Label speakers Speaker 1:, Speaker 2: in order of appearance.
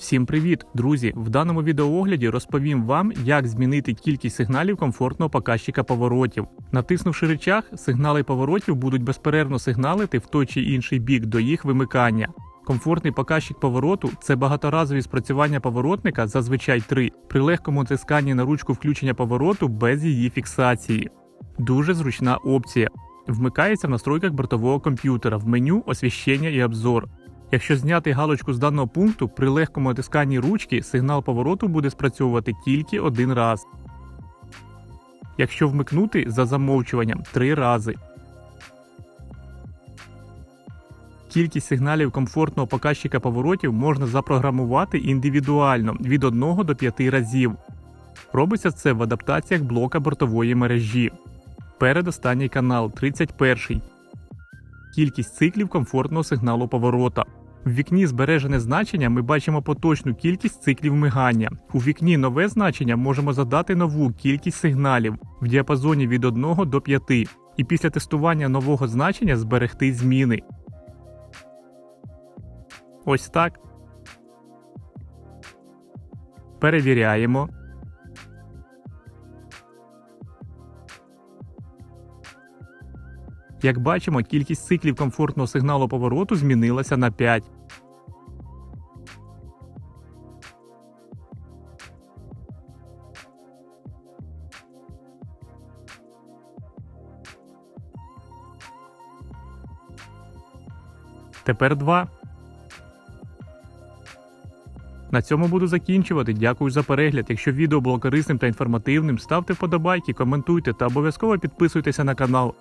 Speaker 1: Всім привіт, друзі! В даному відеоогляді розповім вам, як змінити кількість сигналів комфортного показчика поворотів. Натиснувши рычаг, сигнали поворотів будуть безперервно сигналити в той чи інший бік до їх вимикання. Комфортний показчик повороту це багаторазові спрацювання поворотника, зазвичай 3, при легкому тисканні на ручку включення повороту без її фіксації. Дуже зручна опція. Вмикається в настройках бортового комп'ютера в меню освіщення і обзор. Якщо зняти галочку з даного пункту, при легкому натисканні ручки сигнал повороту буде спрацьовувати тільки один раз. Якщо вмикнути за замовчуванням три рази. Кількість сигналів комфортного показчика поворотів можна запрограмувати індивідуально від 1 до 5 разів. Робиться це в адаптаціях блока бортової мережі. Передостанній канал 31. Кількість циклів комфортного сигналу поворота. В вікні збережене значення ми бачимо поточну кількість циклів мигання. У вікні нове значення можемо задати нову кількість сигналів в діапазоні від 1 до 5 і після тестування нового значення зберегти зміни. Ось так. Перевіряємо. Як бачимо, кількість циклів комфортного сигналу повороту змінилася на 5. Тепер 2. На цьому буду закінчувати. Дякую за перегляд. Якщо відео було корисним та інформативним, ставте вподобайки, коментуйте та обов'язково підписуйтеся на канал.